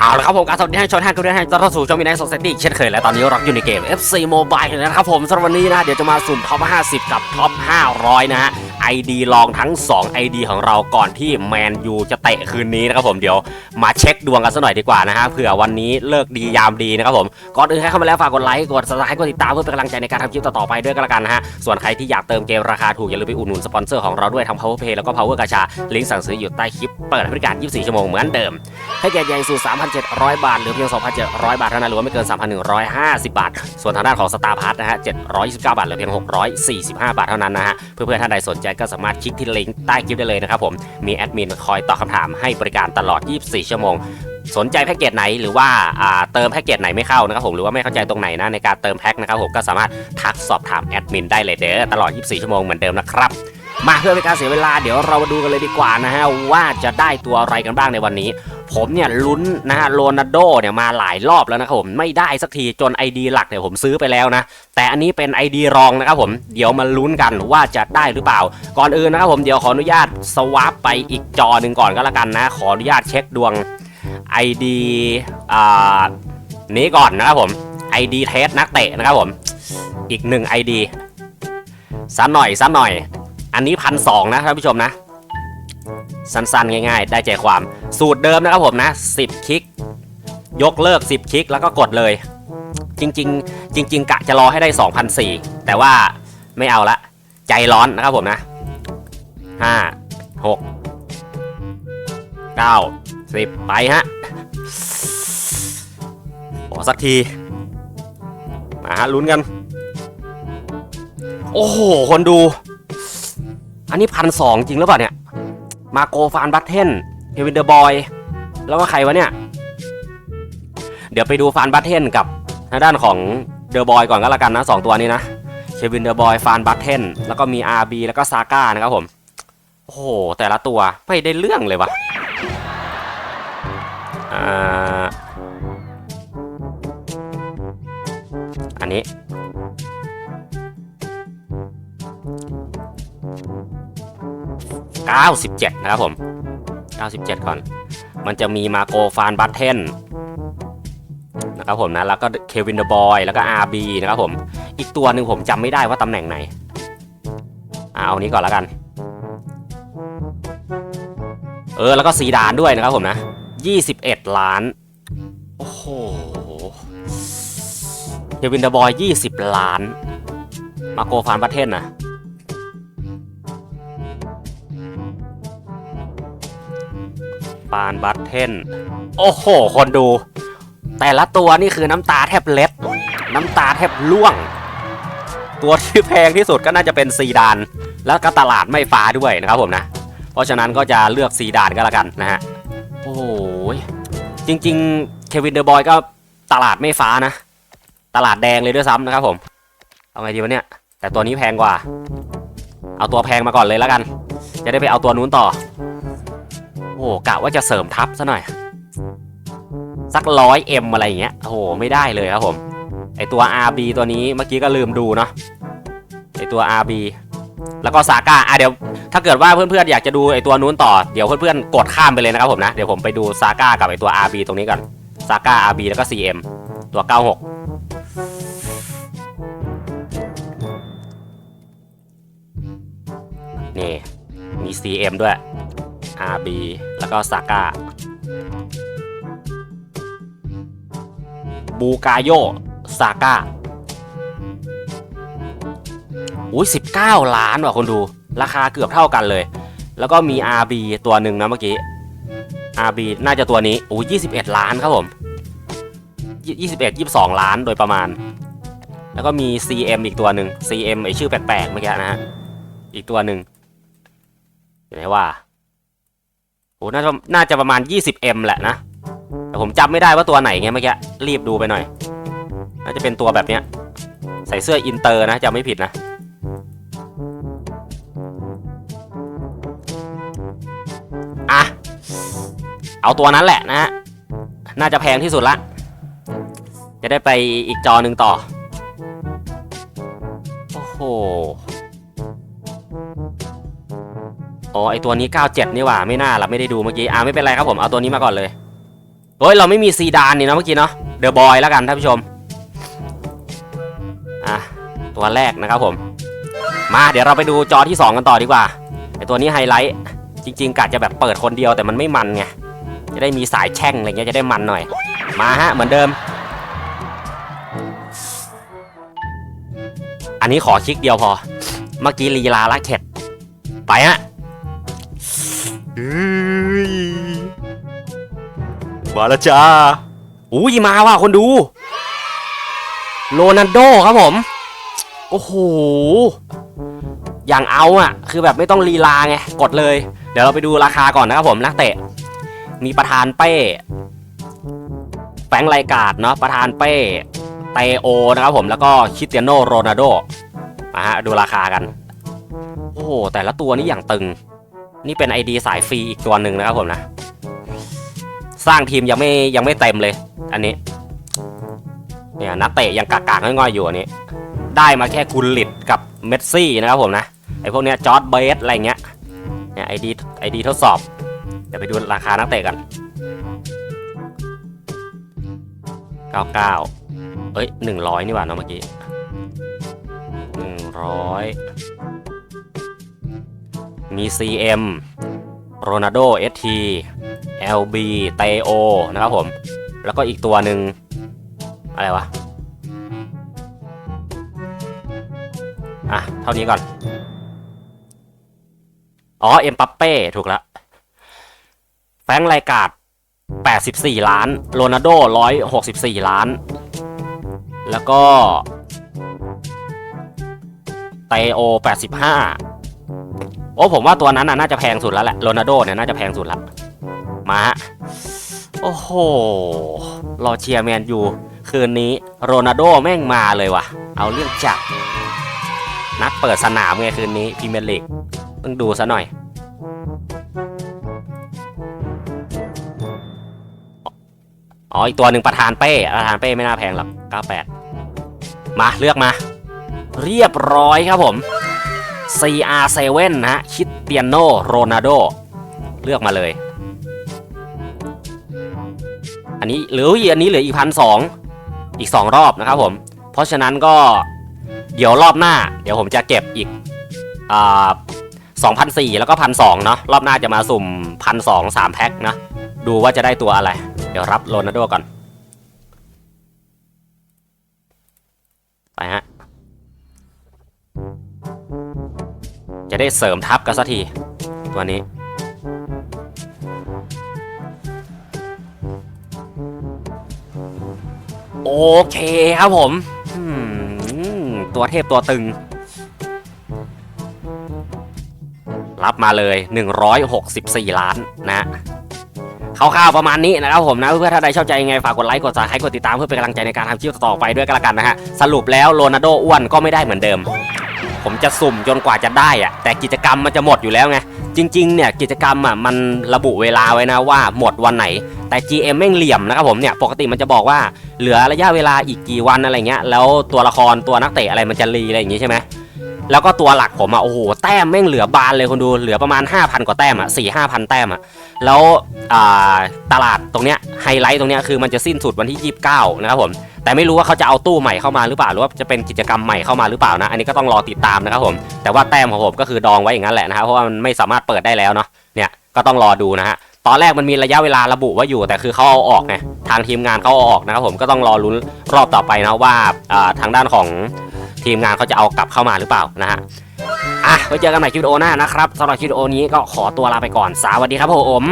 เอาละครับผมการสวัสดีให้ชมท่านทุกท่านให้ต้อนรับสู่ช่องมินไนท์โซเซตี้เช่นเคยและตอนนี้เราอยู่ในเกม FC Mobile นะครับผมสำหรับวันนี้นะเดี๋ยวจะมาสุ่มท็อป 50 กับท็อป 500 นะฮะ ID ลองทั้ง 2 ID ของเราก่อนที่แมนยูจะเตะคืนนี้นะครับผมเดี๋ยวมาเช็คดวงกันสักหน่อยดีกว่านะฮะเผื่อวันนี้เลิกดียามดีนะครับผมก่อนอื่นใครเข้ามาแล้วฝากกดไลค์กด subscribe กดติดตามเพื่อเป็นกำลังใจในการทำคลิปต่อๆไปด้วยก็แล้วกันนะฮะส่วนใครที่อยากเติมเกมราคาถูกอย่าลืมไปอุดหนุนสปอนเซอร์ของเราด้วยทาง Power Pay แล้วก็ Power กาชาลิงก์สั่งซื้ออยู่ใต้คลิปเปิดบริการ 24 ชั่วโมงเหมือนเดิมให้แก่ใหญ่สูตร3,700 บาท หรือเพียง 2,700 บาทเท่านั้นหรือว่าไม่เกิน 3,150 บาท ส่วนทางด้านของสตาร์พัทนะฮะ729 บาทหรือเพียง 645 บาทเท่านั้นนะฮะเพื่อนๆท่านใดสนใจก็สามารถคลิกที่ลิงก์ใต้คลิปได้เลยนะครับผม มีแอดมินคอยตอบคำถามให้บริการตลอด 24 ชั่วโมง สนใจแพ็กเกจไหนหรือว่าอ่าเติมแพ็กเกจไหนไม่เข้านะครับผมหรือว่าไม่เข้าใจตรงไหนนะในการเติมแพ็กนะครับผมก็สามารถทักสอบถามแอดมินได้เลยเด้อตลอด 24 ชั่วโมงเหมือนเดิมนะครับมาเพื่อเป็นการเสียเวลาเดี๋ยวเรามาดูกันเลยดีกว่านะฮะว่าจะได้ตัวอะไรกันบ้างในวันนี้ ผมเนี่ยลุ้นนะฮะโรนัลโดเนี่ยมาหลายรอบแล้วนะครับผมไม่ได้สักทีจน ID หลักเนี่ยผมซื้อไปแล้วนะ แต่อันนี้เป็น ID รองนะครับผมเดี๋ยวมาลุ้นกันว่าจะได้หรือเปล่า ก่อนอื่นนะครับผมเดี๋ยวขออนุญาตสวาปไปอีกจอหนึ่งก่อนก็แล้วกันนะ ขออนุญาตเช็คดวง ID อ่านี้ก่อนนะครับผม ID เทสนักเตะนะครับผม อีกหนึ่ง ID ซ้ำหน่อยซ้ำหน่อย อันนี้พันสองนะท่านผู้ชมนะ สั้นๆ ง่ายๆ ได้ใจความ สูตรเดิมนะครับผมนะ 10 คลิก ยกเลิก 10 คลิกแล้วก็กดเลย จริง ๆ จริง ๆ กะจะรอให้ได้2,004แต่ว่าไม่เอาละ ใจร้อนนะครับผมนะ 5 6 9 10 ไปฮะโอ้สักที มาฮะลุ้นกัน โอ้โห คนดู อันนี้พันสองจริงหรือเปล่าเนี่ย มาโกฟานบัตเทน เฮวินเดอร์บอย แล้วก็ใครวะเนี่ย เดี๋ยวไปดูฟานบัตเทนกับทางด้านของเดอร์บอยก่อนก็แล้วกันนะสองตัวนี้นะเชวินเดอร์บอยฟานบัตเทนแล้วก็มี RB แล้วก็ซาก้านะครับผม โอ้โห แต่ละตัวไม่ได้เรื่องเลยวะอ่าอันนี้97 นะครับผม 97 ก่อน มันจะมีมาโกฟานบัตเทนนะครับผมนะ แล้วก็เควินเดอร์บอยแล้วก็ RB นะครับผม อีกตัวหนึ่งผมจำไม่ได้ว่าตำแหน่งไหนอ่าเอานี้ก่อนแล้วกัน เออ แล้วก็ซีดานด้วยนะครับผมนะ 21 ล้าน โอ้โห เควินเดอร์บอย 20 ล้าน มาโกฟานบัตเทนนะ ปานบัตเทน โอ้โห คนดู แต่ละตัวนี่คือน้ำตาแทบเล็ด น้ำตาแทบล่วง ตัวที่แพงที่สุดก็น่าจะเป็นซีดาน แล้วก็ตลาดไม่ฟ้าด้วยนะครับผมนะ เพราะฉะนั้นก็จะเลือกซีดานก็แล้วกันนะฮะ โอ้ยจริงๆ เควินเดอร์บอยก็ตลาดไม่ฟ้านะ ตลาดแดงเลยด้วยซ้ำนะครับผม เอาไงดีวะเนี่ย แต่ตัวนี้แพงกว่า เอาตัวแพงมาก่อนเลยแล้วกัน จะได้ไปเอาตัวนู้นต่อ โหกะว่าจะเสริมทัพซะหน่อย สักร้อยเอ็มอะไรอย่างเงี้ยโอ้โหไม่ได้เลยครับผม ไอตัว RB ตัวนี้เมื่อกี้ก็ลืมดูเนาะไอตัว RB แล้วก็ซาก้าอะเดี๋ยวถ้าเกิดว่าเพื่อนๆอยากจะดูไอตัวนู้นต่อเดี๋ยวเพื่อนๆกดข้ามไปเลยนะครับผมนะ เดี๋ยวผมไปดูซาก้ากับไอตัว RB ตรงนี้ก่อนซาก้า RB แล้วก็ CM ตัว 96นี่มี CM ด้วย RB แล้วก็ซาก้าบูกาโยซาก้าอุ้ย19 ล้านว่ะคนดู ราคาเกือบเท่ากันเลย แล้วก็มี RB ตัวหนึ่งนะเมื่อกี้ RB น่าจะตัวนี้อุ้ย21 ล้านครับผม 21 22 ล้านโดยประมาณ แล้วก็มี CM อีกตัวหนึ่ง CM ไอชื่อแปลกๆเมื่อกี้นะฮะ อีกตัวหนึ่งอยู่ไหนว่า โอ้น่าจะน่าจะประมาณ 20M แหละนะ แต่ผมจำไม่ได้ว่าตัวไหนไงเมื่อกี้ รีบดูไปหน่อย น่าจะเป็นตัวแบบเนี้ย ใส่เสื้ออินเตอร์นะจำไม่ผิดนะ อะ เอาตัวนั้นแหละนะฮะ น่าจะแพงที่สุดละ จะได้ไปอีกจอหนึ่งต่อ โอ้โห อ๋อไอตัวนี้ 97 นี่หว่าไม่น่าละไม่ได้ดูเมื่อกี้อ่าไม่เป็นไรครับผมเอาตัวนี้มาก่อนเลยเฮ้ยเราไม่มีซีดานนี่เนาะเมื่อกี้เนาะเดอะบอยแล้วกันท่านผู้ชมอะตัวแรกนะครับผม มาเดี๋ยวเราไปดูจอที่ 2 กันต่อดีกว่าไอตัวนี้ไฮไลท์จริง ๆกะจะแบบเปิดคนเดียวแต่มันไม่มันไงจะได้มีสายแช่งอะไรเงี้ยจะได้มันหน่อย มาฮะเหมือนเดิม อันนี้ขอคลิกเดียวพอ เมื่อกี้ลีลาละเข็ดไปฮะ เฮ้ยมาแล้วจ้าอุ้ยมาว่ะคนดู โรนัลโดครับผม โอ้โห อย่างเอาอะ คือแบบไม่ต้องลีลาไง กดเลย เดี๋ยวเราไปดูราคาก่อนนะครับผมนักเตะ มีประธานเป้ แฟงไรกาดเนาะ ประธานเป้ เตโอนะครับผม แล้วก็คิเตียโนโรนัลโดมาฮะ ดูราคากัน โอ้โห แต่ละตัวนี่อย่างตึง นี่เป็น ID สายฟรีอีกตัวหนึ่งนะครับผมนะ สร้างทีมยังไม่ยังไม่เต็มเลย อันนี้ เนี่ยนักเตะยังกากๆง่อยๆอยู่อันนี้ ได้มาแค่กุลลิตกับเมสซี่นะครับผมนะไอพวกเนี้ยจอร์ดเบสอะไรเงี้ยเนี่ยไอดีไอดีทดสอบ เดี๋ยวไปดูราคานักเตะกัน 99 เอ้ย 100 นี่หว่าเนาะเมื่อกี้ 100 มี CM โรนัลโด ST LB เตโอนะครับผม แล้วก็อีกตัวหนึ่งอะไรวะ อะ เท่านี้ก่อน อ๋อ เอ็มปัปเป้ ถูกแล้ว แฟงค์ไรกาด84 ล้าน โรนัลโด 164 ล้าน แล้วก็ เตโอ 85 โอ้ผมว่าตัวนั้นน่ะน่าจะแพงสุดแล้วแหละโรนัลโดเนี่ยน่าจะแพงสุดละมาฮะโอ้โหรอเชียร์แมนยูคืนนี้โรนัลโดแม่งมาเลยว่ะ เอาเรื่องจักนัดเปิดสนามไงคืนนี้พรีเมียร์ลีกต้องดูซะหน่อย อ๋ออีกตัวหนึ่งประธานเป้ประธานเป้ไม่น่าแพงหรอก 98 มาเลือกมา เรียบร้อยครับผม CR7 นะฮะคิดเตียโนโรนัลโดเลือกมาเลย อันนี้เหลืออันนี้เหลืออีกพันสองอีก 2 รอบนะครับผม เพราะฉะนั้นก็เดี๋ยวรอบหน้า เดี๋ยวผมจะเก็บอีกอ่า2,004แล้วก็พันสองเนาะรอบหน้าจะมาสุ่มพันสองสามแพ็คนะดูว่าจะได้ตัวอะไร เดี๋ยวรับโรนัลโดก่อน ไปฮะ ได้เสริมทัพกันสักที ตัวนี้ โอเคครับผมอืมตัวเทพตัวตึง รับมาเลย 164 ล้านนะคร่าวๆประมาณนี้นะครับผมนะเพื่อนๆถ้าใดชอบใจยังไงฝากกดไลค์กดซับสไครต์กดติดตามเพื่อเป็นกำลังใจในการทำคลิปต่อไปด้วยกันละกันนะฮะสรุปแล้วโรนัลโดอ้วนก็ไม่ได้เหมือนเดิม ผมจะสุ่มจนกว่าจะได้อะแต่กิจกรรมมันจะหมดอยู่แล้วไงจริงๆเนี่ยกิจกรรมอะมันระบุเวลาไว้นะว่าหมดวันไหน แต่ GM แม่งเหลี่ยมนะครับผมเนี่ยปกติมันจะบอกว่าเหลือระยะเวลาอีกกี่วันอะไรเงี้ยแล้วตัวละครตัวนักเตะอะไรมันจะรีอะไรอย่างงี้ใช่ไหมแล้วก็ตัวหลักผมอะโอ้โหแต้มแม่งเหลือบานเลยคนดูเหลือประมาณ 5,000 กว่าแต้มอะสี่ห้าพันแต้มอะแล้วตลาดตรงเนี้ยไฮไลท์ตรงเนี้ยคือมันจะสิ้นสุดวันที่ 29 นะครับผม แต่ไม่รู้ว่าเขาจะเอาตู้ใหม่เข้ามาหรือเปล่าหรือว่าจะเป็นกิจกรรมใหม่เข้ามาหรือเปล่านะ อันนี้ก็ต้องรอติดตามนะครับผม แต่ว่าแต้มของผมก็คือดองไว้อย่างนั้นแหละนะครับเพราะว่ามันไม่สามารถเปิดได้แล้วเนาะเนี่ยก็ต้องรอดูนะฮะตอนแรกมันมีระยะเวลาระบุว่าอยู่แต่คือเขาเอาออกไงทางทีมงานเขาเอาออกนะครับผมก็ต้องรอลุ้นรอบต่อไปนะว่าทางด้านของทีมงานเขาจะเอากลับเข้ามาหรือเปล่านะฮะอะไว้เจอกันใหม่คลิปวิดีโอหน้านะครับสำหรับคลิปวิดีโอนี้ก็ขอตัวลาไปก่อนสวัสดีครับผม